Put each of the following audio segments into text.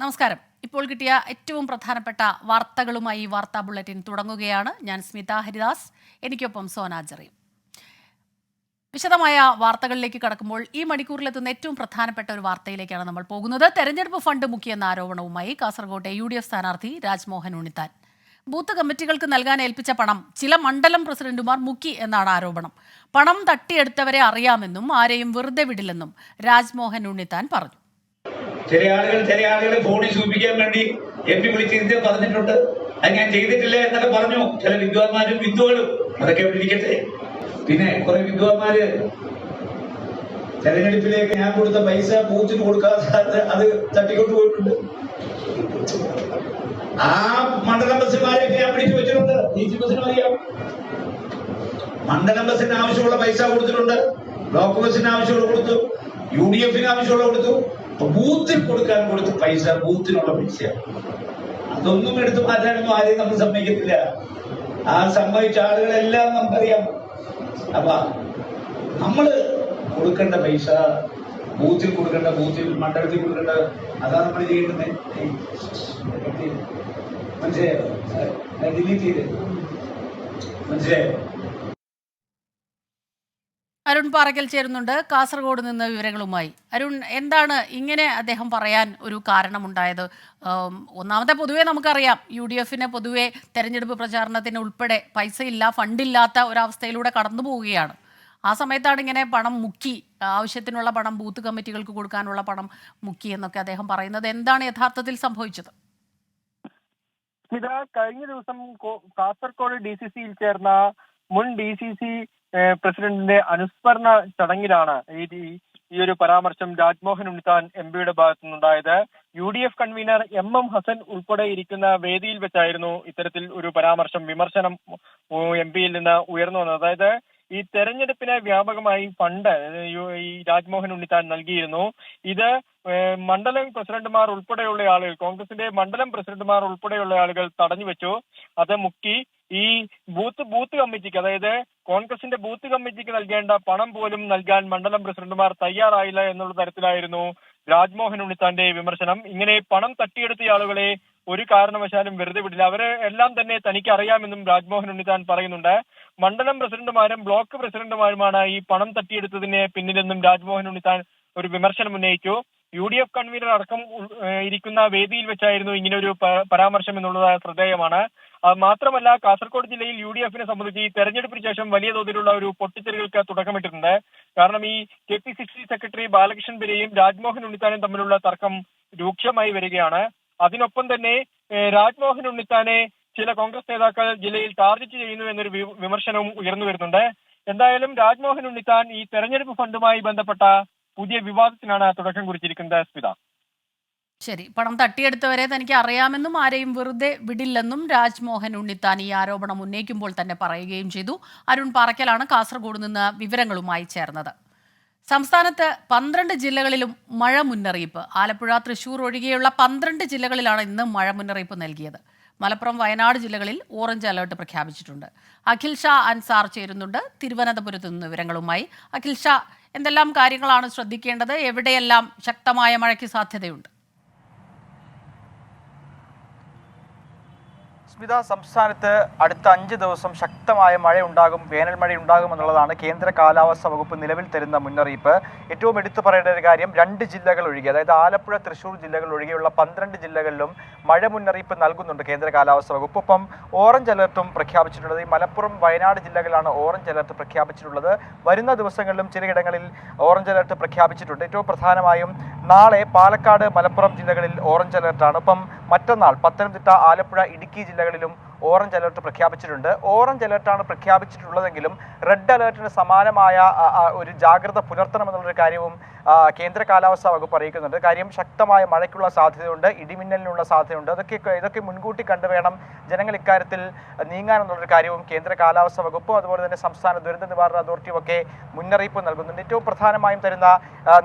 നമസ്കാരം. ഇപ്പോൾ കിട്ടിയ ഏറ്റവും പ്രധാനപ്പെട്ട വാർത്തകളുമായി വാർത്താ ബുള്ളറ്റിൻ തുടങ്ങുകയാണ്. ഞാൻ സ്മിത ഹരിദാസ്. എനിക്കൊപ്പം സോന വിശദമായ വാർത്തകളിലേക്ക് കടക്കുമ്പോൾ ഈ മണിക്കൂറിലെത്തുന്ന ഏറ്റവും പ്രധാനപ്പെട്ട ഒരു വാർത്തയിലേക്കാണ് നമ്മൾ പോകുന്നത്. തെരഞ്ഞെടുപ്പ് ഫണ്ട് മുക്കിയെന്ന ആരോപണവുമായി കാസർകോട്ടെ യു ഡി എഫ് സ്ഥാനാർത്ഥി രാജ്മോഹൻ ഉണ്ണിത്താൻ. ബൂത്ത് കമ്മിറ്റികൾക്ക് നൽകാൻ ഏൽപ്പിച്ച പണം ചില മണ്ഡലം പ്രസിഡന്റുമാർ മുക്കി എന്നാണ് ആരോപണം. പണം തട്ടിയെടുത്തവരെ അറിയാമെന്നും ആരെയും വെറുതെ വിടില്ലെന്നും രാജ്മോഹൻ ഉണ്ണിത്താൻ പറഞ്ഞു. ചില ആളുകൾ ചില ആളുകളെ ഫോണിൽ സൂചിപ്പിക്കാൻ വേണ്ടി എം പി വിളിച്ച് ഇന്ത്യ പറഞ്ഞിട്ടുണ്ട്. അത് ഞാൻ ചെയ്തിട്ടില്ല എന്നൊക്കെ പറഞ്ഞു. ചില വിദ്വാന്മാരും വിദ്വകളും അതൊക്കെ ഇരിക്കട്ടെ. പിന്നെ കുറെ വിദ്വാൻമാര് തെരഞ്ഞെടുപ്പിലേക്ക് ഞാൻ കൊടുത്ത പൈസ ബൂത്തിന് കൊടുക്കാതെ അത് തട്ടിക്കൊണ്ട് പോയിട്ടുണ്ട്. ആ മണ്ഡലം ബസ്സുമാരെയൊക്കെ ഞാൻ പിടിച്ചു വെച്ചിട്ടുണ്ട്. ഡി സി ബസ്സിനും അറിയാം. മണ്ഡലം ബസ്സിന് ആവശ്യമുള്ള പൈസ കൊടുത്തിട്ടുണ്ട്. ബ്ലോക്ക് ബസ്സിന് ആവശ്യമുള്ള കൊടുത്തു. യു ഡി എഫിന് ആവശ്യമുള്ള കൊടുത്തു. ബൂത്തിൽ കൊടുക്കാൻ കൊടുത്ത പൈസ ബൂത്തിനുള്ള പൈസ അതൊന്നും എടുത്തു മാറ്റാനൊന്നും ആരെയും നമ്മൾ സമ്മതിക്കത്തില്ല. ആ സംഭവിച്ച ആളുകളെല്ലാം നമുക്കറിയാം. അപ്പൊ നമ്മൾ കൊടുക്കേണ്ട പൈസ ബൂത്തിൽ കൊടുക്കേണ്ട ബൂത്തിൽ മണ്ഡലത്തിൽ കൊടുക്കേണ്ട അതാണ് നമ്മൾ ചെയ്യേണ്ടത്. മനസ്സിലായോ? മനസ്സിലായോ? അരുൺ പാറയ്ക്കൽ ചേരുന്നുണ്ട്. കാസർഗോഡ് നിന്ന് വിവരങ്ങളുമായി. അരുൺ എന്താണ് ഇങ്ങനെ അദ്ദേഹം പറയാൻ ഒരു കാരണമുണ്ടായത്? ഒന്നാമത്തെ പൊതുവേ നമുക്കറിയാം. യു ഡി എഫിന് പൊതുവേ തെരഞ്ഞെടുപ്പ് പ്രചാരണത്തിന് ഉൾപ്പെടെ പൈസ ഇല്ല ഫണ്ടില്ലാത്ത ഒരവസ്ഥയിലൂടെ കടന്നു പോവുകയാണ്. ആ സമയത്താണ് ഇങ്ങനെ പണം മുക്കി ആവശ്യത്തിനുള്ള പണം ബൂത്ത് കമ്മിറ്റികൾക്ക് കൊടുക്കാനുള്ള പണം മുക്കി എന്നൊക്കെ അദ്ദേഹം പറയുന്നത്. എന്താണ് യഥാർത്ഥത്തിൽ സംഭവിച്ചത്? സ്മിത കഴിഞ്ഞ ദിവസം കാസർഗോഡ് ഡി സി സിയിൽ ചേർന്ന മുൻ ഡി സി സി പ്രസിഡന്റിന്റെ അനുസ്മരണ ചടങ്ങിലാണ് ഈ ഒരു പരാമർശം രാജ്മോഹൻ ഉണ്ണിത്താൻ എം പിയുടെ ഭാഗത്തു നിന്നുണ്ടായത് U D F convener M M Hassan ഉൾപ്പെടെ ഇരിക്കുന്ന വേദിയിൽ വെച്ചായിരുന്നു ഇത്തരത്തിൽ ഒരു പരാമർശം വിമർശനം എം പിയിൽ നിന്ന് ഉയർന്നു വന്നത്. അതായത് ഈ തെരഞ്ഞെടുപ്പിന് വ്യാപകമായി ഫണ്ട് ഈ രാജ്മോഹൻ ഉണ്ണിത്താൻ നൽകിയിരുന്നു. ഇത് മണ്ഡലം പ്രസിഡന്റുമാർ ഉൾപ്പെടെയുള്ള ആളുകൾ കോൺഗ്രസിന്റെ മണ്ഡലം പ്രസിഡന്റുമാർ ഉൾപ്പെടെയുള്ള ആളുകൾ തടഞ്ഞു വെച്ചു അത് മുക്കി ഈ ബൂത്ത് ബൂത്ത് കമ്മിറ്റിക്ക് അതായത് കോൺഗ്രസിന്റെ ബൂത്ത് കമ്മിറ്റിക്ക് നൽകേണ്ട പണം പോലും നൽകാൻ മണ്ഡലം പ്രസിഡന്റുമാർ തയ്യാറായില്ല എന്നുള്ള തരത്തിലായിരുന്നു രാജ്മോഹൻ ഉണ്ണിത്താന്റെ വിമർശനം. ഇങ്ങനെ പണം തട്ടിയെടുത്ത ആളുകളെ ഒരു കാരണവശാലും വെറുതെ വിടില്ല. അവരെ എല്ലാം തന്നെ തനിക്ക് അറിയാമെന്നും രാജ്മോഹൻ ഉണ്ണിത്താൻ പറയുന്നുണ്ട്. മണ്ഡലം പ്രസിഡന്റുമാരും ബ്ലോക്ക് പ്രസിഡന്റുമാരുമാണ് ഈ പണം തട്ടിയെടുത്തതിന് പിന്നിലെന്നും രാജ്മോഹൻ ഉണ്ണിത്താൻ ഒരു വിമർശനം ഉന്നയിച്ചു. യു ഡി എഫ് കൺവീനർ അടക്കം ഇരിക്കുന്ന വേദിയിൽ വെച്ചായിരുന്നു ഇങ്ങനെ ഒരു പരാമർശം എന്നുള്ളത് ശ്രദ്ധേയമാണ്. മാത്രമല്ല കാസർഗോഡ് ജില്ലയിൽ യു ഡി എഫിനെ സംബന്ധിച്ച് ഈ തെരഞ്ഞെടുപ്പിന് ശേഷം വലിയ തോതിലുള്ള ഒരു പൊട്ടിത്തെറികൾക്ക് തുടക്കമിട്ടിട്ടുണ്ട് കാരണം ഈ K P C C secretary Balakrishnan ബെരിയും Rajmohan ഉണ്ണിത്താനും തമ്മിലുള്ള തർക്കം രൂക്ഷമായി വരികയാണ്. അതിനൊപ്പം തന്നെ രാജ്മോഹൻ ഉണ്ണിത്താനെ ചില കോൺഗ്രസ് നേതാക്കൾ ജില്ലയിൽ ടാർഗറ്റ് ചെയ്യുന്നു എന്നൊരു വിമർശനവും ഉയർന്നു വരുന്നുണ്ട്. എന്തായാലും രാജ്മോഹൻ ഉണ്ണിത്താൻ ഈ തെരഞ്ഞെടുപ്പ് ഫണ്ടുമായി ബന്ധപ്പെട്ട പുതിയ വിവാദത്തിനാണ് തുടക്കം കുറിച്ചിരിക്കുന്നത് സ്മിത. ശരി പണം തട്ടിയെടുത്തവരെ തനിക്ക് അറിയാമെന്നും ആരെയും വെറുതെ വിടില്ലെന്നും രാജ്മോഹൻ ഉണ്ണിത്താൻ ഈ ആരോപണം ഉന്നയിക്കുമ്പോൾ തന്നെ പറയുകയും ചെയ്തു. അരുൺ പാറയ്ക്കലാണ് കാസർഗോഡ് നിന്ന് വിവരങ്ങളുമായി ചേർന്നത്. സംസ്ഥാനത്ത് പന്ത്രണ്ട് ജില്ലകളിലും മഴ മുന്നറിയിപ്പ്. ആലപ്പുഴ തൃശൂർ ഒഴികെയുള്ള പന്ത്രണ്ട് ജില്ലകളിലാണ് ഇന്ന് മഴ മുന്നറിയിപ്പ് നൽകിയത്. മലപ്പുറം വയനാട് ജില്ലകളിൽ ഓറഞ്ച് അലേർട്ട് പ്രഖ്യാപിച്ചിട്ടുണ്ട്. അഖിൽ ഷാ അൻസാർ ചേരുന്നുണ്ട്. തിരുവനന്തപുരത്ത് നിന്ന് വിവരങ്ങളുമായി. അഖിൽ ഷാ എന്തെല്ലാം കാര്യങ്ങളാണ് ശ്രദ്ധിക്കേണ്ടത്? എവിടെയെല്ലാം ശക്തമായ മഴയ്ക്ക് സാധ്യതയുണ്ട്? സ്മിത സംസ്ഥാനത്ത് അടുത്ത അഞ്ച് ദിവസം ശക്തമായ മഴയുണ്ടാകും വേനൽ മഴയുണ്ടാകും എന്നുള്ളതാണ് കേന്ദ്ര കാലാവസ്ഥ വകുപ്പ് നിലവിൽ തരുന്ന മുന്നറിയിപ്പ്. ഏറ്റവും എടുത്തു പറയേണ്ട ഒരു കാര്യം രണ്ട് ജില്ലകൾ ഒഴികെ അതായത് ആലപ്പുഴ തൃശ്ശൂർ ജില്ലകൾ ഒഴികെയുള്ള പന്ത്രണ്ട് ജില്ലകളിലും മഴ മുന്നറിയിപ്പ് നൽകുന്നുണ്ട് കേന്ദ്ര കാലാവസ്ഥ വകുപ്പ്. ഒപ്പം ഓറഞ്ച് അലർട്ടും പ്രഖ്യാപിച്ചിട്ടുള്ളത് ഈ മലപ്പുറം വയനാട് ജില്ലകളിലാണ് ഓറഞ്ച് അലർട്ട് പ്രഖ്യാപിച്ചിട്ടുള്ളത്. വരുന്ന ദിവസങ്ങളിലും ചിലയിടങ്ങളിൽ ഓറഞ്ച് അലർട്ട് പ്രഖ്യാപിച്ചിട്ടുണ്ട്. ഏറ്റവും പ്രധാനമായും നാളെ പാലക്കാട് മലപ്പുറം ജില്ലകളിൽ ഓറഞ്ച് അലർട്ടാണ്. ഒപ്പം മറ്റന്നാൾ പത്തനംതിട്ട ആലപ്പുഴ ഇടുക്കി ജില്ലകളിലും ഓറഞ്ച് അലർട്ട് പ്രഖ്യാപിച്ചിട്ടുണ്ട്. ഓറഞ്ച് അലർട്ടാണ് പ്രഖ്യാപിച്ചിട്ടുള്ളതെങ്കിലും റെഡ് അലർട്ടിന് സമാനമായ ഒരു ജാഗ്രത പുലർത്തണമെന്നുള്ളൊരു കാര്യവും കേന്ദ്ര കാലാവസ്ഥാ വകുപ്പ് അറിയിക്കുന്നുണ്ട്. കാര്യം ശക്തമായ മഴയ്ക്കുള്ള സാധ്യതയുണ്ട് ഇടിമിന്നലിനുള്ള സാധ്യതയുണ്ട്. അതൊക്കെ ഇതൊക്കെ മുൻകൂട്ടി കണ്ടു വേണം ജനങ്ങൾ ഇക്കാര്യത്തിൽ നീങ്ങാനെന്നുള്ളൊരു കാര്യവും കേന്ദ്ര കാലാവസ്ഥാ വകുപ്പും അതുപോലെ തന്നെ സംസ്ഥാന ദുരന്ത നിവാരണ അതോറിറ്റിയും ഒക്കെ മുന്നറിയിപ്പ് നൽകുന്നുണ്ട്. ഏറ്റവും പ്രധാനമായും തരുന്ന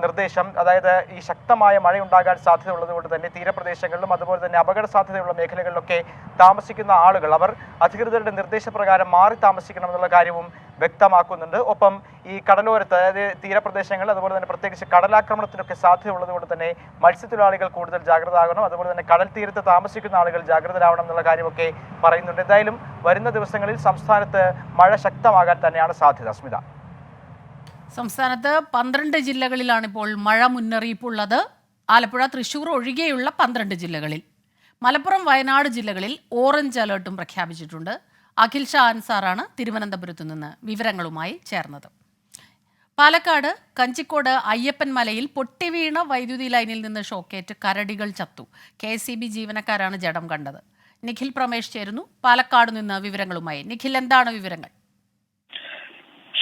നിർദ്ദേശം അതായത് ഈ ശക്തമായ മഴ ഉണ്ടാകാൻ സാധ്യതയുള്ളത് കൊണ്ട് തന്നെ തീരപ്രദേശങ്ങളിലും അതുപോലെ തന്നെ അപകട സാധ്യതയുള്ള മേഖലകളിലൊക്കെ താമസിക്കുന്ന ആളുകൾ അവർ അധികൃതരുടെ നിർദ്ദേശപ്രകാരം മാറി താമസിക്കണമെന്നുള്ള കാര്യവും വ്യക്തമാക്കുന്നുണ്ട്. ഒപ്പം ഈ കടലോരത്ത് അതായത് തീരപ്രദേശങ്ങൾ അതുപോലെ തന്നെ പ്രത്യേകിച്ച് കടലാക്രമണത്തിനൊക്കെ സാധ്യതയുള്ളതുകൊണ്ട് തന്നെ മത്സ്യത്തൊഴിലാളികൾ കൂടുതൽ ജാഗ്രത ആകണം അതുപോലെ തന്നെ കടൽ തീരത്ത് താമസിക്കുന്ന ആളുകൾ ജാഗ്രതരാവണം എന്നുള്ള കാര്യമൊക്കെ പറയുന്നുണ്ട്. എന്തായാലും വരുന്ന ദിവസങ്ങളിൽ സംസ്ഥാനത്ത് മഴ ശക്തമാകാൻ തന്നെയാണ് സാധ്യത. സ്മിത സംസ്ഥാനത്ത് പന്ത്രണ്ട് ജില്ലകളിലാണ് ഇപ്പോൾ മഴ മുന്നറിയിപ്പുള്ളത്. ആലപ്പുഴ തൃശൂർ ഒഴികെയുള്ള പന്ത്രണ്ട് ജില്ലകളിൽ. മലപ്പുറം വയനാട് ജില്ലകളിൽ ഓറഞ്ച് അലേർട്ടും പ്രഖ്യാപിച്ചിട്ടുണ്ട്. അഖിൽ ഷാ അൻസാറാണ് തിരുവനന്തപുരത്തു നിന്ന് വിവരങ്ങളുമായി ചേർന്നത്. പാലക്കാട് കഞ്ചിക്കോട് അയ്യപ്പൻ മലയിൽ പൊട്ടിവീണ വൈദ്യുതി ലൈനിൽ നിന്ന് ഷോക്കേറ്റ് കരടികൾ ചത്തു. കെ എസ് ജീവനക്കാരാണ് ജഡം കണ്ടത്. നിഖിൽ പ്രമേഷ് ചേരുന്നു. പാലക്കാട് നിന്ന് വിവരങ്ങളുമായി. നിഖിൽ എന്താണ് വിവരങ്ങൾ?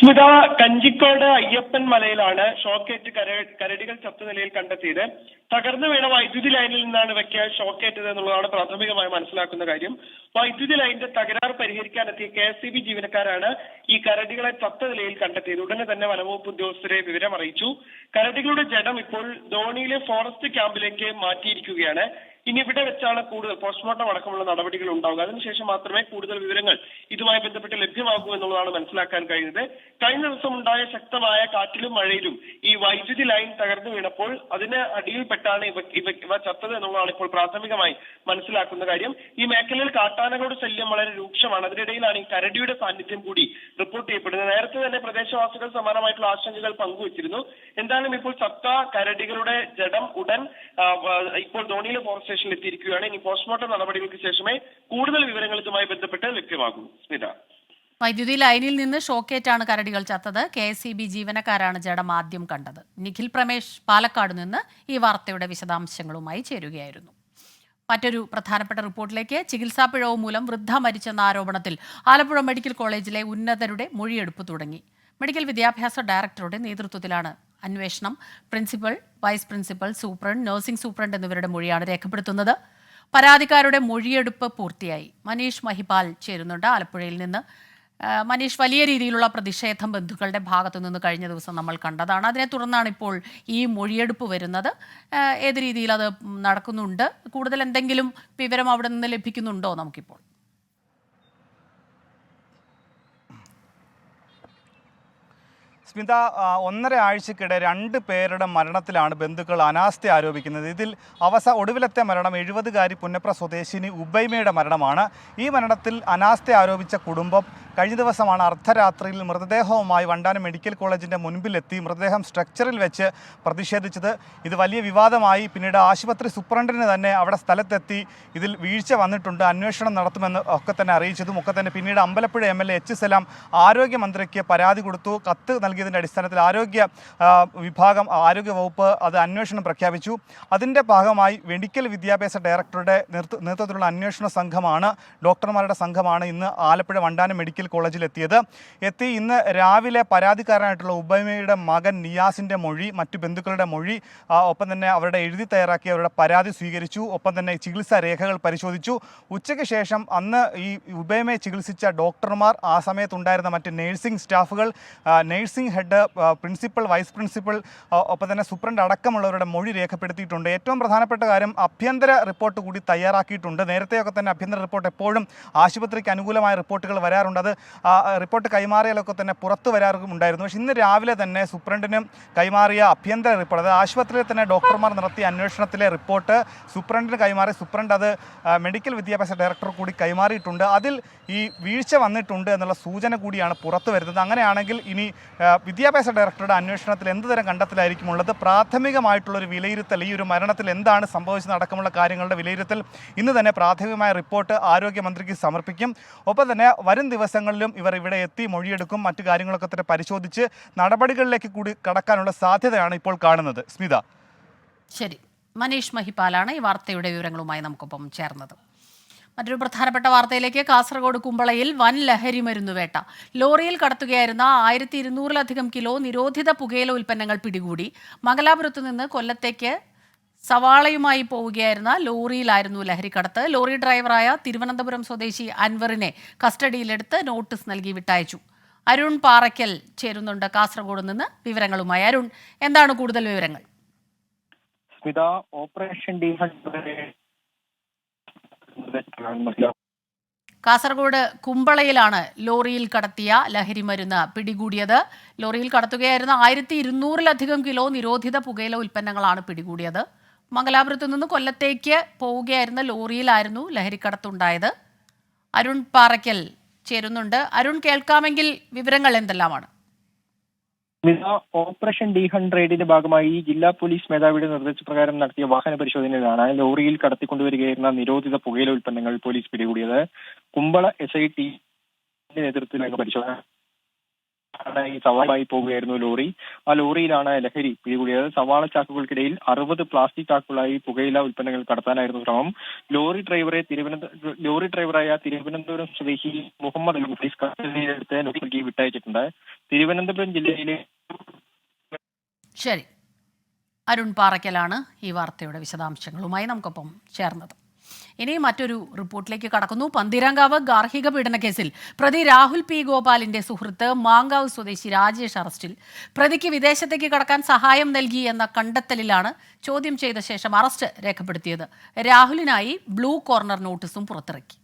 സ്മിത കഞ്ചിക്കോട് അയ്യപ്പൻ മലയിലാണ് ഷോക്കേറ്റ് കര കരടികൾ ചത്ത നിലയിൽ കണ്ടെത്തിയത്. തകർന്നു വീണ വൈദ്യുതി ലൈനിൽ നിന്നാണ് ഇവയ്ക്ക് ഷോക്കേറ്റത് എന്നുള്ളതാണ് പ്രാഥമികമായി മനസ്സിലാക്കുന്ന കാര്യം. വൈദ്യുതി ലൈനിന്റെ തകരാർ പരിഹരിക്കാനെത്തിയ കെ എസ് ബി ജീവനക്കാരാണ് ഈ കരടികളെ ചത്ത നിലയിൽ കണ്ടെത്തിയത്. ഉടനെ തന്നെ വനംവകുപ്പ് ഉദ്യോഗസ്ഥരെ വിവരം അറിയിച്ചു കരടികളുടെ ജഡം ഇപ്പോൾ ധോണിയിലെ ഫോറസ്റ്റ് ക്യാമ്പിലേക്ക് മാറ്റിയിരിക്കുകയാണ്. ഇനി ഇവിടെ വെച്ചാണ് കൂടുതൽ പോസ്റ്റ്മോർട്ടം അടക്കമുള്ള നടപടികൾ ഉണ്ടാവുക? അതിനുശേഷം മാത്രമേ കൂടുതൽ വിവരങ്ങൾ ഇതുമായി ബന്ധപ്പെട്ട് ലഭ്യമാകൂ എന്നുള്ളതാണ് മനസ്സിലാക്കാൻ കഴിയുന്നത്. കഴിഞ്ഞ ദിവസം ഉണ്ടായ ശക്തമായ കാറ്റിലും മഴയിലും ഈ വൈദ്യുതി ലൈൻ തകർന്നു വീണപ്പോൾ അതിന് അടിയിൽപ്പെട്ടാണ് ഇവ ഇവ ചത്തത് എന്നുള്ളതാണ് ഇപ്പോൾ പ്രാഥമികമായി മനസ്സിലാക്കുന്ന കാര്യം. ഈ മേഖലയിൽ കാട്ടാനകളുടെ ശല്യം വളരെ രൂക്ഷമാണ്. അതിനിടയിലാണ് ഈ കരടിയുടെ സാന്നിധ്യം കൂടി റിപ്പോർട്ട് ചെയ്യപ്പെടുന്നത്. നേരത്തെ തന്നെ പ്രദേശവാസികൾ സമാനമായിട്ടുള്ള ആശങ്കകൾ പങ്കുവച്ചിരുന്നു. എന്തായാലും ഇപ്പോൾ ചത്ത കരടികളുടെ ജഡം ഉടൻ ഇപ്പോൾ ധോണിയിലെ ഫോറസ്റ്റ് സ്റ്റേഷനിൽ എത്തിയിരിക്കുകയാണ്. ഇനി പോസ്റ്റ്മോർട്ടം നടപടികൾക്ക് ശേഷമേ കൂടുതൽ വിവരങ്ങൾ ഇതുമായി ബന്ധപ്പെട്ട് ലഭ്യമാകൂ. സ്മിത. വൈദ്യുതി ലൈനിൽ നിന്ന് ഷോക്കേറ്റാണ് കരടികൾ ചത്തത്. കെ എസ് ജീവനക്കാരാണ് ജഡം ആദ്യം കണ്ടത്. നിഖിൽ പ്രമേഷ് പാലക്കാട് നിന്ന് ഈ വാർത്തയുടെ വിശദാംശങ്ങളുമായി ചേരുകയായിരുന്നു. മറ്റൊരു പ്രധാനപ്പെട്ട റിപ്പോർട്ടിലേക്ക് ചികിത്സാ പിഴവ് മൂലം വൃദ്ധ മരിച്ചെന്ന ആരോപണത്തിൽ ആലപ്പുഴ മെഡിക്കൽ കോളേജിലെ ഉന്നതരുടെ മൊഴിയെടുപ്പ് തുടങ്ങി. മെഡിക്കൽ വിദ്യാഭ്യാസ ഡയറക്ടറുടെ നേതൃത്വത്തിലാണ് അന്വേഷണം principal vice principal superintendent nursing superintendent എന്നിവരുടെ മൊഴിയാണ് രേഖപ്പെടുത്തുന്നത്. പരാതിക്കാരുടെ മൊഴിയെടുപ്പ് പൂർത്തിയായി. മനീഷ് മഹിപാൽ ചേരുന്നുണ്ട് ആലപ്പുഴയിൽ നിന്ന്. മനീഷ് വലിയ രീതിയിലുള്ള പ്രതിഷേധം ബന്ധുക്കളുടെ ഭാഗത്തു നിന്ന് കഴിഞ്ഞ ദിവസം നമ്മൾ കണ്ടതാണ്. അതിനെ തുടർന്നാണ് ഇപ്പോൾ ഈ മൊഴിയെടുപ്പ് വരുന്നത്. ഏത് രീതിയിൽ അത് നടക്കുന്നുണ്ട്? കൂടുതൽ എന്തെങ്കിലും വിവരം അവിടെ നിന്ന് ലഭിക്കുന്നുണ്ടോ നമുക്കിപ്പോൾ? സ്മിത ഒന്നര ആഴ്ചക്കിടെ രണ്ട് പേരുടെ മരണത്തിലാണ് ബന്ധുക്കൾ അനാസ്ഥ ആരോപിക്കുന്നത്. ഇതിൽ അവസ ഒടുവിലത്തെ മരണം എഴുപതുകാരി പുന്നപ്ര സ്വദേശിനി ഉബൈമയുടെ മരണമാണ്. ഈ മരണത്തിൽ അനാസ്ഥ ആരോപിച്ച കുടുംബം കഴിഞ്ഞ ദിവസമാണ് അർദ്ധരാത്രിയിൽ മൃതദേഹവുമായി വണ്ടാനം മെഡിക്കൽ കോളേജിന്റെ മുൻപിലെത്തി മൃതദേഹം സ്ട്രക്ചറിൽ വെച്ച് പ്രതിഷേധിച്ചത്. ഇത് വലിയ വിവാദമായി. പിന്നീട് ആശുപത്രി സൂപ്രണ്ടിന് തന്നെ അവിടെ സ്ഥലത്തെത്തി ഇതിൽ വീഴ്ച വന്നിട്ടുണ്ട്. അന്വേഷണം നടത്തുമെന്ന് ഒക്കെ തന്നെ അറിയിച്ചതും ഒക്കെ തന്നെ പിന്നീട് Ambalappuzha M L A H Salam ആരോഗ്യമന്ത്രിക്ക് പരാതി കൊടുത്തു. കത്ത് നൽകിയതിന്റെ അടിസ്ഥാനത്തിൽ ആരോഗ്യ വിഭാഗം ആരോഗ്യ വകുപ്പ് അത് അന്വേഷണം പ്രഖ്യാപിച്ചു. അതിന്റെ ഭാഗമായി മെഡിക്കൽ വിദ്യാഭ്യാസ ഡയറക്ടറുടെ നേതൃത്വത്തിലുള്ള അന്വേഷണ സംഘമാണ് ഡോക്ടർമാരുടെ സംഘമാണ് ഇന്ന് ആലപ്പുഴ വണ്ടാനം മെഡിക്കൽ കോളേജിൽ എത്തിയത് എത്തി ഇന്ന് രാവിലെ പരാതിക്കാരനായിട്ടുള്ള ഉബൈമയുടെ മകൻ നിയാസിന്റെ മൊഴി മറ്റു ബന്ധുക്കളുടെ മൊഴി ഒപ്പം തന്നെ അവരുടെ എഴുതി തയ്യാറാക്കി അവരുടെ പരാതി സ്വീകരിച്ചു. ഒപ്പം തന്നെ ചികിത്സാ രേഖകൾ പരിശോധിച്ചു. ഉച്ചയ്ക്ക് ശേഷം അന്ന് ഈ ഉബൈമയെ ചികിത്സിച്ച ഡോക്ടർമാർ ആ സമയത്തുണ്ടായിരുന്ന മറ്റ് നേഴ്സിംഗ് സ്റ്റാഫുകൾ ആ, nursing head principal vice principal ഒപ്പം തന്നെ സൂപ്രണ്ട് അടക്കമുള്ളവരുടെ മൊഴി രേഖപ്പെടുത്തിയിട്ടുണ്ട്. ഏറ്റവും പ്രധാനപ്പെട്ട കാര്യം അഭ്യന്തര റിപ്പോർട്ട് കൂടി തയ്യാറാക്കിയിട്ടുണ്ട്. നേരത്തെയൊക്കെ തന്നെ അഭ്യന്തര റിപ്പോർട്ട് എപ്പോഴും ആശുപത്രിക്ക് അനുകൂലമായ റിപ്പോർട്ടുകൾ വരാറുണ്ട്. അത് റിപ്പോർട്ട് കൈമാറിയാലൊക്കെ തന്നെ പുറത്തു വരാറുണ്ടായിരുന്നു പക്ഷേ ഇന്ന് രാവിലെ തന്നെ സൂപ്രണ്ടിന് കൈമാറിയ അഭ്യന്തര റിപ്പോർട്ട് അത് ആശുപത്രിയിൽ തന്നെ ഡോക്ടർമാർ നടത്തിയ അന്വേഷണത്തിലെ റിപ്പോർട്ട് സൂപ്രണ്ടിന് കൈമാറി. സൂപ്രണ്ട് അത് മെഡിക്കൽ വിദ്യാഭ്യാസ ഡയറക്ടർ കൂടി കൈമാറിയിട്ടുണ്ട്. അതിൽ ഈ വീഴ്ച വന്നിട്ടുണ്ട് എന്നുള്ള സൂചന കൂടിയാണ് പുറത്തു വരുന്നത്. അങ്ങനെയാണെങ്കിൽ ഇനി വിദ്യാഭ്യാസ ഡയറക്ടറുടെ അന്വേഷണത്തിൽ എന്തുതരം കണ്ടെത്തലായിരിക്കും ഉള്ളത്? പ്രാഥമികമായിട്ടുള്ളൊരു വിലയിരുത്തൽ ഈ ഒരു മരണത്തിൽ എന്താണ് സംഭവിച്ചത് അടക്കമുള്ള കാര്യങ്ങളുടെ വിലയിരുത്തൽ ഇന്ന് തന്നെ പ്രാഥമികമായ റിപ്പോർട്ട് ആരോഗ്യമന്ത്രിക്ക് സമർപ്പിക്കും. ഒപ്പം തന്നെ വരും ദിവസങ്ങളിലും ഇവർ ഇവിടെ എത്തി മൊഴിയെടുക്കും മറ്റു കാര്യങ്ങളൊക്കെ തന്നെ പരിശോധിച്ച് നടപടികളിലേക്ക് കൂടി കടക്കാനുള്ള സാധ്യതയാണ് ഇപ്പോൾ കാണുന്നത്. സ്മിത. ശരി. മനീഷ് മഹിപാലാണ് ഈ വാർത്തയുടെ വിവരങ്ങളുമായി നമുക്കൊപ്പം ചേർന്നത്. മറ്റൊരു പ്രധാനപ്പെട്ട വാർത്തയിലേക്ക്. കാസർഗോഡ് കുമ്പളയിൽ വൻ ലഹരി മരുന്ന് വേട്ട. ലോറിയിൽ കടത്തുകയായിരുന്ന ആയിരത്തി ഇരുന്നൂറിലധികം കിലോ നിരോധിത പുകയില ഉൽപ്പന്നങ്ങൾ പിടികൂടി. മംഗലാപുരത്ത് നിന്ന് കൊല്ലത്തേക്ക് സവാളയുമായി പോവുകയായിരുന്ന ലോറിയിലായിരുന്നു ലഹരിക്കടത്ത് ലോറി ഡ്രൈവറായ തിരുവനന്തപുരം സ്വദേശി അൻവറിനെ കസ്റ്റഡിയിലെടുത്ത് നോട്ടീസ് നൽകി വിട്ടയച്ചു. അരുൺ പാറയ്ക്കൽ ചേരുന്നുണ്ട് കാസർഗോഡ് നിന്ന് വിവരങ്ങളുമായി. അരുൺ എന്താണ് കൂടുതൽ വിവരങ്ങൾ? സ്മിത ഓപ്പറേഷൻ കാസർഗോഡ് കുമ്പളയിലാണ് ലോറിയിൽ കടത്തിയ ലഹരി മരുന്ന് പിടികൂടിയത്. ലോറിയിൽ കടത്തുകയായിരുന്ന ആയിരത്തി ഇരുന്നൂറിലധികം കിലോ നിരോധിത പുകയില ഉൽപ്പന്നങ്ങളാണ് പിടികൂടിയത്. മംഗലാപുരത്തു നിന്ന് കൊല്ലത്തേക്ക് പോവുകയായിരുന്ന ലോറിയിലായിരുന്നു ലഹരിക്കടത്തുണ്ടായത്. അരുൺ പാറയ്ക്കൽ ചേരുന്നുണ്ട്. അരുൺ കേൾക്കാമെങ്കിൽ വിവരങ്ങൾ എന്തെല്ലാമാണ്? സ്മിത ഓപ്പറേഷൻ ഡി ഹൺഡ്രഡിന്റെ ഭാഗമായി ജില്ലാ പോലീസ് മേധാവിയുടെ നിർദ്ദേശപ്രകാരം നടത്തിയ വാഹന പരിശോധനയിലാണ് ലോറിയിൽ കടത്തിക്കൊണ്ടുവരികയായിരുന്ന നിരോധിത പുകയില ഉൽപ്പന്നങ്ങൾ പോലീസ് പിടികൂടിയത്. കുമ്പള എസ് ഐ ടി നേതൃത്വത്തിലാണ് പരിശോധന ഈ സവാളമായി പോവുകയായിരുന്നു ലോറി. ആ ലോറിയിലാണ് ലഹരി പിടികൂടിയത്. സവാള ചാക്കുകൾക്കിടയിൽ അറുപത് പ്ലാസ്റ്റിക് ചാക്കുകളായി പുകയില ഉൽപ്പന്നങ്ങൾ കടത്താനായിരുന്നു ശ്രമം. ലോറി ഡ്രൈവറെ തിരുവനന്തപുരം ലോറി ഡ്രൈവറായ തിരുവനന്തപുരം സ്വദേശി മുഹമ്മദ് അലി കസ്റ്റഡിയിലെടുത്ത് നോട്ടീസ് വിട്ടയച്ചിട്ടുണ്ട്. തിരുവനന്തപുരം ജില്ലയിലെ ശരി. അരുൺ പാറയ്ക്കലാണ് ഈ വാർത്തയുടെ വിശദാംശങ്ങളുമായി നമുക്കൊപ്പം ചേർന്നത്. ഇനി മറ്റൊരു റിപ്പോർട്ടിലേക്ക് കടക്കുന്നു. പന്തീരാങ്കാവ് ഗാർഹിക പീഡന കേസിൽ പ്രതി രാഹുൽ പി. ഗോപാലിന്റെ സുഹൃത്ത് മാങ്കാവ് സ്വദേശി രാജേഷ് അറസ്റ്റിൽ. പ്രതിക്ക് വിദേശത്തേക്ക് കടക്കാൻ സഹായം നൽകി എന്ന കണ്ടെത്തലിലാണ് ചോദ്യം ചെയ്ത ശേഷം അറസ്റ്റ് രേഖപ്പെടുത്തിയത്. രാഹുലിനായി ബ്ലൂ കോർണർ നോട്ടീസും പുറത്തിറക്കി.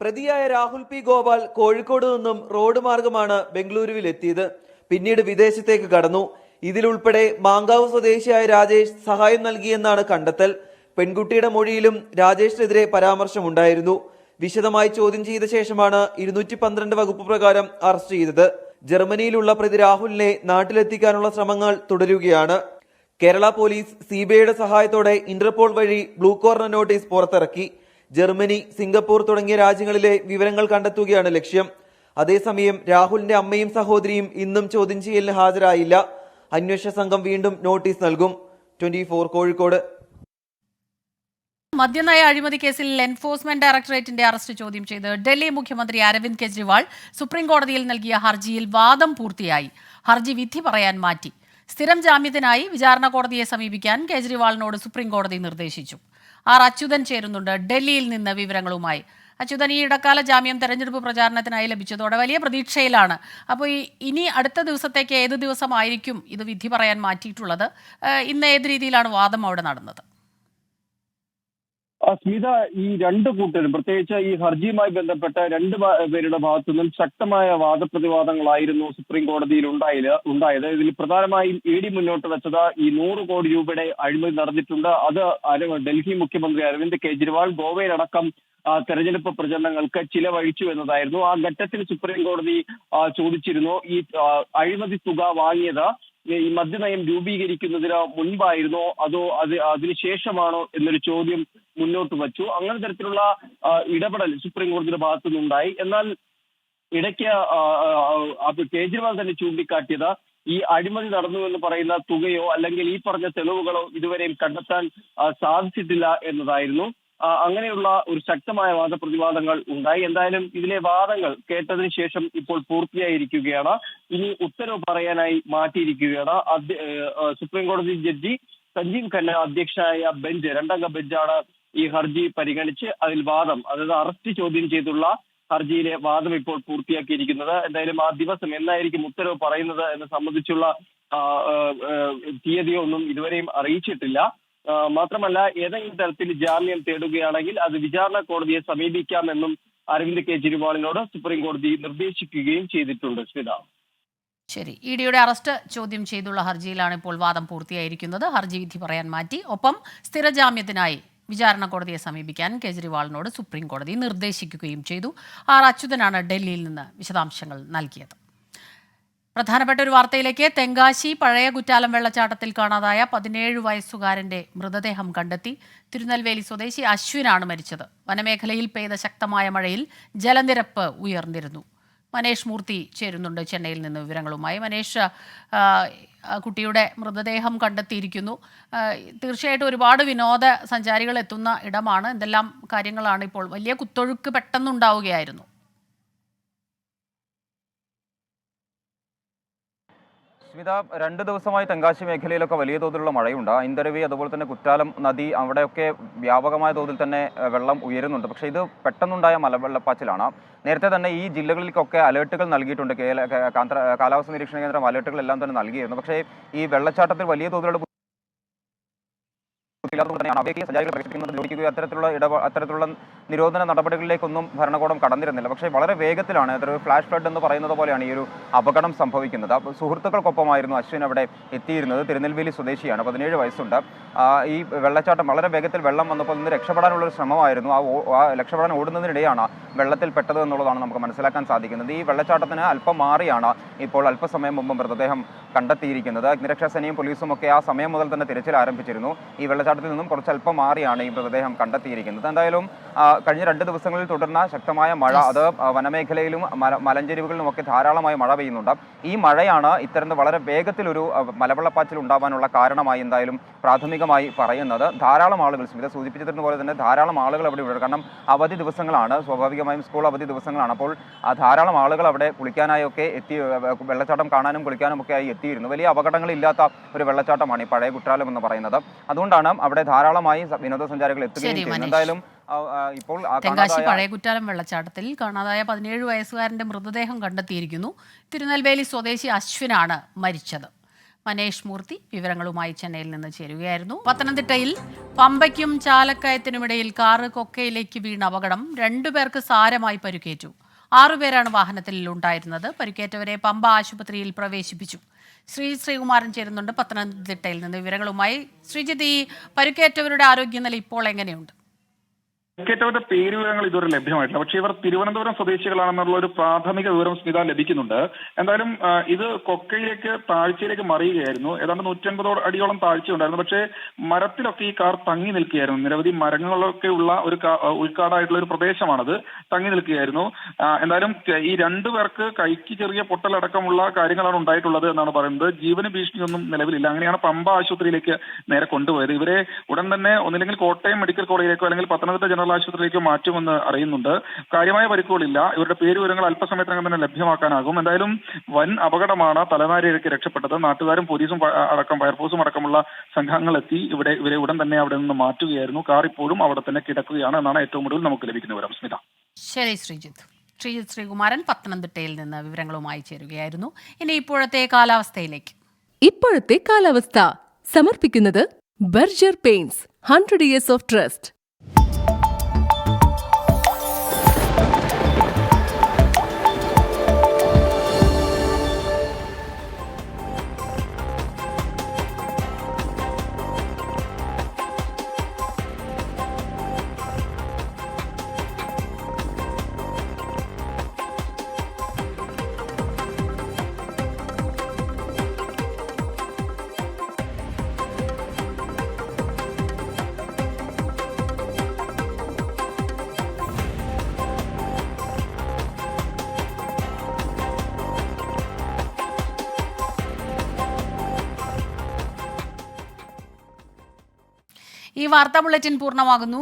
പ്രതിയായ രാഹുൽ പി. ഗോപാൽ കോഴിക്കോട് നിന്നും റോഡ് മാർഗമാണ് ബംഗളൂരുവിൽ എത്തിയത് പിന്നീട് വിദേശത്തേക്ക് കടന്നു. ഇതിലുൾപ്പെടെ മാങ്കാവ് സ്വദേശിയായ രാജേഷ് സഹായം നൽകിയെന്നാണ് കണ്ടെത്തൽ. പെൺകുട്ടിയുടെ മൊഴിയിലും രാജേഷിനെതിരെ പരാമർശമുണ്ടായിരുന്നു. വിശദമായി ചോദ്യം ചെയ്ത ശേഷമാണ് ഇരുന്നൂറ്റി പന്ത്രണ്ട് വകുപ്പ് പ്രകാരം അറസ്റ്റ് ചെയ്തത്. ജർമ്മനിയിലുള്ള പ്രതി രാഹുലിനെ നാട്ടിലെത്തിക്കാനുള്ള ശ്രമങ്ങൾ തുടരുകയാണ്. കേരള പോലീസ് സിബിഐയുടെ സഹായത്തോടെ ഇന്റർപോൾ വഴി ബ്ലൂ കോർണർ നോട്ടീസ് പുറത്തിറക്കി. ജർമ്മനി സിംഗപ്പൂർ തുടങ്ങിയ രാജ്യങ്ങളിലെ വിവരങ്ങൾ കണ്ടെത്തുകയാണ് ലക്ഷ്യം. അതേസമയം രാഹുലിന്റെ അമ്മയും സഹോദരിയും ഇന്നും ചോദ്യം ചെയ്യലിന് ഹാജരായില്ല. അന്വേഷണ സംഘം വീണ്ടും നോട്ടീസ് നൽകും. ട്വന്റി കോഴിക്കോട്. മദ്യനയ അഴിമതി കേസിൽ എൻഫോഴ്സ്മെന്റ് ഡയറക്ടറേറ്റിന്റെ അറസ്റ്റ് ചോദ്യം ചെയ്ത് ഡൽഹി മുഖ്യമന്ത്രി അരവിന്ദ് കെജ്രിവാൾ സുപ്രീം കോടതിയിൽ നൽകിയ ഹർജിയിൽ വാദം പൂർത്തിയായി. ഹർജി വിധി പറയാൻ മാറ്റി. സ്ഥിരം ജാമ്യത്തിനായി വിചാരണ കോടതിയെ സമീപിക്കാൻ കെജ്രിവാളിനോട് സുപ്രീം കോടതി നിർദ്ദേശിച്ചു. ആർ അച്യുതൻ ചേരുന്നുണ്ട് ഡൽഹിയിൽ നിന്ന് വിവരങ്ങളുമായി. അച്യുതൻ ഈ ഇടക്കാല ജാമ്യം തെരഞ്ഞെടുപ്പ് പ്രചാരണത്തിനായി ലഭിച്ചതോടെ വലിയ പ്രതീക്ഷയിലാണ്. അപ്പോൾ ഈ ഇനി അടുത്ത ദിവസത്തേക്ക് ഏത് ദിവസമായിരിക്കും ഇത് വിധി പറയാൻ മാറ്റിയിട്ടുള്ളത്? ഇന്ന് ഏത് രീതിയിലാണ് വാദം അവിടെ നടന്നത്? സ്മിത ഈ രണ്ട് കൂട്ടരും പ്രത്യേകിച്ച് ഈ ഹർജിയുമായി ബന്ധപ്പെട്ട രണ്ട് പേരുടെ ഭാഗത്തു നിന്നും ശക്തമായ വാദപ്രതിവാദങ്ങളായിരുന്നു സുപ്രീം കോടതിയിൽ ഉണ്ടായത് ഉണ്ടായത്. ഇതിൽ പ്രധാനമായും ഇ ഡി മുന്നോട്ട് വെച്ചത് ഈ നൂറ് കോടി രൂപയുടെ അഴിമതി നടന്നിട്ടുണ്ട്. അത് ഡൽഹി മുഖ്യമന്ത്രി അരവിന്ദ് കെജ്രിവാൾ ഗോവയിലടക്കം തെരഞ്ഞെടുപ്പ് പ്രചരണങ്ങൾക്ക് ചിലവഴിച്ചു എന്നതായിരുന്നു. ആ ഘട്ടത്തിൽ സുപ്രീം കോടതി ചോദിച്ചിരുന്നു ഈ അഴിമതി തുക വാങ്ങിയത് ഈ മദ്യനയം രൂപീകരിക്കുന്നതിന് മുൻപായിരുന്നോ? അതോ അത് അതിനുശേഷമാണോ എന്നൊരു ചോദ്യം മുന്നോട്ട് വച്ചു. അങ്ങനെ തരത്തിലുള്ള ഇടപെടൽ സുപ്രീം കോടതിയുടെ ഭാഗത്തു നിന്നുണ്ടായി എന്നാൽ ഇടയ്ക്ക് കേജ്രിവാൾ തന്നെ ചൂണ്ടിക്കാട്ടിയത് ഈ അഴിമതി നടന്നു എന്ന് പറയുന്ന തുകയോ അല്ലെങ്കിൽ ഈ പറഞ്ഞ തെളിവുകളോ ഇതുവരെയും കണ്ടെത്താൻ സാധിച്ചിട്ടില്ല എന്നതായിരുന്നു. അങ്ങനെയുള്ള ഒരു ശക്തമായ വാദപ്രതിവാദങ്ങൾ ഉണ്ടായി. എന്തായാലും ഇതിലെ വാദങ്ങൾ കേട്ടതിന് ശേഷം ഇപ്പോൾ പൂർത്തിയായിരിക്കുകയാണ്. ഇനി ഉത്തരവ് പറയാനായി മാറ്റിയിരിക്കുകയാണ്. സുപ്രീം കോടതി ജഡ്ജി സഞ്ജീവ് ഖന്ന അധ്യക്ഷനായ ബെഞ്ച് രണ്ടംഗ ബെഞ്ചാണ് ഈ ഹർജി പരിഗണിച്ച് അതിൽ വാദം അതായത് അറസ്റ്റ് ചോദ്യം ചെയ്തുള്ള ഹർജിയിലെ വാദം ഇപ്പോൾ പൂർത്തിയാക്കിയിരിക്കുന്നത്. എന്തായാലും ആ ദിവസം എന്നായിരിക്കും ഉത്തരവ് പറയുന്നത് എന്ന് സംബന്ധിച്ചുള്ള ആ, ഏഹ്, ഏഹ്, തീയതിയോ ഒന്നും ഇതുവരെയും അറിയിച്ചിട്ടില്ല. മാത്രമല്ല ഏതെങ്കിലും തരത്തിൽ ജാമ്യം തേടുകയാണെങ്കിൽ അത് വിചാരണ കോടതിയെ സമീപിക്കാമെന്നും അരവിന്ദ് കെജ്രിവാളിനോട് സുപ്രീം കോടതി നിർദ്ദേശിക്കുകയും ചെയ്തിട്ടുണ്ട് ശ്രീത ശരി. ഇ ഡിയുടെ അറസ്റ്റ് ചോദ്യം ചെയ്തുള്ള ഹർജിയിലാണ് ഇപ്പോൾ വാദം പൂർത്തിയായിരിക്കുന്നത്. ഹർജി വിധി പറയാൻ മാറ്റി. ഒപ്പം സ്ഥിരജാമ്യത്തിനായി വിചാരണ കോടതിയെ സമീപിക്കാൻ കേജ്രിവാളിനോട് സുപ്രീം കോടതി നിർദ്ദേശിക്കുകയും ചെയ്തു. ആർ അച്യുതനാണ് ഡൽഹിയിൽ നിന്ന് വിശദാംശങ്ങൾ നൽകിയത്. പ്രധാനപ്പെട്ട ഒരു വാർത്തയിലേക്ക് തെങ്കാശി പഴയ കുറ്റാലം വെള്ളച്ചാട്ടത്തിൽ കാണാതായ പതിനേഴ് വയസ്സുകാരന്റെ മൃതദേഹം കണ്ടെത്തി. തിരുനെൽവേലി സ്വദേശി അശ്വിനാണ് മരിച്ചത്. വനമേഖലയിൽ പെയ്ത ശക്തമായ മഴയിൽ ജലനിരപ്പ് ഉയർന്നിരുന്നു. മനേഷ് മൂർത്തി ചേരുന്നുണ്ട് ചെന്നൈയിൽ നിന്ന് വിവരങ്ങളുമായി. മനേഷ് കുട്ടിയുടെ മൃതദേഹം കണ്ടെത്തിയിരിക്കുന്നു. തീർച്ചയായിട്ടും ഒരുപാട് വിനോദ സഞ്ചാരികൾ എത്തുന്ന ഇടമാണ്. എന്തെല്ലാം കാര്യങ്ങളാണ് ഇപ്പോൾ വലിയ കുത്തൊഴുക്ക് പെട്ടെന്നുണ്ടാവുകയായിരുന്നു. സ്മിത രണ്ട് ദിവസമായി തെങ്കാശി മേഖലയിലൊക്കെ വലിയ തോതിലുള്ള മഴയുണ്ട്. ഇന്ദരവി അതുപോലെ തന്നെ കുറ്റാലം നദി അവിടെയൊക്കെ വ്യാപകമായ തോതിൽ തന്നെ വെള്ളം ഉയരുന്നുണ്ട്. പക്ഷേ ഇത് പെട്ടെന്നുണ്ടായ മലവെള്ളപ്പാച്ചിലാണ്. നേരത്തെ തന്നെ ഈ ജില്ലകളിലേക്കൊക്കെ അലേർട്ടുകൾ നൽകിയിട്ടുണ്ട്. കാലാവസ്ഥ നിരീക്ഷണ കേന്ദ്രം അലേർട്ടുകളെല്ലാം തന്നെ നൽകിയിരുന്നു. പക്ഷേ ഈ വെള്ളച്ചാട്ടത്തിൽ വലിയ തോതിലുള്ള അത്തരത്തിലുള്ള അത്തരത്തിലുള്ള നിരോധന നടപടികളിലേക്കൊന്നും ഭരണകൂടം കടന്നിരുന്നില്ല. പക്ഷേ വളരെ വേഗത്തിലാണ് അതൊരു ഫ്ലാഷ് ഫ്ലഡ് എന്ന് പറയുന്നത് പോലെയാണ് ഈ ഒരു അപകടം സംഭവിക്കുന്നത്. അപ്പോൾ സുഹൃത്തുക്കൾക്കൊപ്പമായിരുന്നു അശ്വിൻ അവിടെ എത്തിയിരുന്നത്. തിരുനെൽവേലി സ്വദേശിയാണ്. പതിനേഴ് വയസ്സുണ്ട്. ഈ വെള്ളച്ചാട്ടം വളരെ വേഗത്തിൽ വെള്ളം വന്നപ്പോൾ നിന്ന് രക്ഷപ്പെടാനുള്ള ഒരു ശ്രമമായിരുന്നു. ആ രക്ഷപ്പെടാൻ ഓടുന്നതിനിടെയാണ് വെള്ളത്തിൽ പെട്ടത് എന്നുള്ളതാണ് നമുക്ക് മനസ്സിലാക്കാൻ സാധിക്കുന്നത്. ഈ വെള്ളച്ചാട്ടത്തിന് അല്പം മാറിയാണ് ഇപ്പോൾ അല്പസമയം മുമ്പ് മൃതദേഹം കണ്ടെത്തിയിരിക്കുന്നത്. അഗ്നിരക്ഷാസേനയും പോലീസും ഒക്കെ ആ സമയം മുതൽ തന്നെ തിരച്ചിൽ ആരംഭിച്ചിരുന്നു. ഈ വെള്ളച്ചാട്ടത്തിൽ നിന്നും കുറച്ചല്പം മാറിയാണ് ഈ മൃതദേഹം കണ്ടെത്തിയിരിക്കുന്നത്. എന്തായാലും കഴിഞ്ഞ രണ്ട് ദിവസങ്ങളിൽ തുടർന്ന ശക്തമായ മഴ അത് വനമേഖലയിലും മല മലഞ്ചെരിവുകളിലും ഒക്കെ ധാരാളമായി മഴ പെയ്യുന്നുണ്ട്. ഈ മഴയാണ് ഇത്തരം വളരെ വേഗത്തിലൊരു മലവെള്ളപ്പാച്ചിൽ ഉണ്ടാവാനുള്ള കാരണമായി എന്തായാലും പ്രാഥമികമായി പറയുന്നത്. ധാരാളം ആളുകൾ സ്മിത സൂചിപ്പിച്ചിരുന്ന പോലെ തന്നെ ധാരാളം ആളുകൾ അവിടെ ഉണ്ട് കാരണം അവധി ദിവസങ്ങളാണ് സ്വാഭാവികമായും സ്കൂൾ അവധി ദിവസങ്ങളാണ്. അപ്പോൾ ധാരാളം ആളുകൾ അവിടെ കുളിക്കാനായൊക്കെ എത്തി വെള്ളച്ചാട്ടം കാണാനും കുളിക്കാനും ഒക്കെ ആയി എത്തിയിരുന്നു. വലിയ അപകടങ്ങളില്ലാത്ത ഒരു വെള്ളച്ചാട്ടമാണ് ഈ പഴയ കുറ്റാലം എന്ന് പറയുന്നത്. അതുകൊണ്ടാണ് അവിടെ ധാരാളമായി വിനോദസഞ്ചാരികൾ എത്തുകയും ചെയ്യുന്നത്. എന്തായാലും ഇപ്പോൾ തെങ്കാശി പഴയ കുറ്റാലം വെള്ളച്ചാട്ടത്തിൽ കാണാതായ പതിനേഴ് വയസ്സുകാരന്റെ മൃതദേഹം കണ്ടെത്തിയിരിക്കുന്നു. തിരുനെൽവേലി സ്വദേശി അശ്വിനാണ് മരിച്ചത്. മനേഷ് മൂർത്തി വിവരങ്ങളുമായി ചെന്നൈയിൽ നിന്ന് ചേരുകയായിരുന്നു. പത്തനംതിട്ടയിൽ പമ്പയ്ക്കും ചാലക്കയത്തിനുമിടയിൽ കാറ് കൊക്കയിലേക്ക് വീണ അപകടം രണ്ടുപേർക്ക് സാരമായി പരുക്കേറ്റു. ആറുപേരാണ് വാഹനത്തിൽ ഉണ്ടായിരുന്നത്. പരിക്കേറ്റവരെ പമ്പ ആശുപത്രിയിൽ പ്രവേശിപ്പിച്ചു. ശ്രീ ശ്രീകുമാരൻ ചേരുന്നുണ്ട് പത്തനംതിട്ടയിൽ നിന്ന് വിവരങ്ങളുമായി. ശ്രീജിത്ത് ഈ പരിക്കേറ്റവരുടെ ആരോഗ്യനില ഇപ്പോൾ എങ്ങനെയുണ്ട്? പരിക്കേറ്റവരുടെ പേര് വിവരങ്ങൾ ഇതുവരെ ലഭ്യമായിട്ടില്ല. പക്ഷേ ഇവർ തിരുവനന്തപുരം സ്വദേശികളാണെന്നുള്ള ഒരു പ്രാഥമിക വിവരം സ്മിത ലഭിക്കുന്നുണ്ട്. എന്തായാലും ഇത് കൊക്കയിലേക്ക് താഴ്ചയിലേക്ക് മറിയുകയായിരുന്നു. ഏതാണ്ട് നൂറ്റൻപതോ അടിയോളം താഴ്ച ഉണ്ടായിരുന്നു പക്ഷേ മരത്തിലൊക്കെ ഈ കാർ തങ്ങി നിൽക്കുകയായിരുന്നു. നിരവധി മരങ്ങളൊക്കെ ഉള്ള ഒരു ഉൾക്കാടായിട്ടുള്ള ഒരു പ്രദേശമാണത്. തങ്ങി നിൽക്കുകയായിരുന്നു. എന്തായാലും ഈ രണ്ടു പേർക്ക് കൈക്ക് ചെറിയ പൊട്ടലടക്കമുള്ള കാര്യങ്ങളാണ് ഉണ്ടായിട്ടുള്ളത് എന്നാണ് പറയുന്നത്. ജീവന ഭീഷണിയൊന്നും നിലവിലില്ല. അങ്ങനെയാണ് പമ്പ ആശുപത്രിയിലേക്ക് നേരെ കൊണ്ടുപോയത്. ഇവരെ ഉടൻ തന്നെ ഒന്നില്ലെങ്കിൽ കോട്ടയം മെഡിക്കൽ കോളേജിലേക്കോ അല്ലെങ്കിൽ പത്തനംതിട്ട ജനറൽ ആശുപത്രിയിലേക്കോ മാറ്റുമെന്ന് അറിയുന്നുണ്ട്. കാര്യമായ പരിക്കുകളില്ല. ഇവരുടെ പേരുവിവരങ്ങൾ അല്പസമയത്തിനകം തന്നെ ലഭ്യമാക്കാനാകും. എന്തായാലും വൻ അപകടമാണ് തലനാരിഴയ്ക്ക് രക്ഷപ്പെട്ടത്. നാട്ടുകാരും പോലീസും അടക്കം ഫയർഫോഴ്സും അടക്കമുള്ള സംഘങ്ങൾ എത്തി ഇവിടെ ഇവരെ ഉടൻ തന്നെ അവിടെ നിന്ന് മാറ്റുകയായിരുന്നു. കാർ ഇപ്പോഴും അവിടെ തന്നെ കിടക്കുകയാണ് എന്നാണ് ഏറ്റവും കൂടുതൽ നമുക്ക് ലഭിക്കുന്ന വിവരം. സ്മിത. ശരി ശ്രീജിത്ത്. ശ്രീജിത്ത് ശ്രീകുമാരൻ പത്തനംതിട്ടയിൽ നിന്ന് വിവരങ്ങളുമായി ചേരുകയായിരുന്നു. ഇനി ഇപ്പോഴത്തെ കാലാവസ്ഥയിലേക്ക്. ഇപ്പോഴത്തെ കാലാവസ്ഥ സമർപ്പിക്കുന്നത് Berger Paints hundred years of trust. ഈ വാർത്താ ബുള്ളറ്റിൻ പൂർണമാകുന്നു.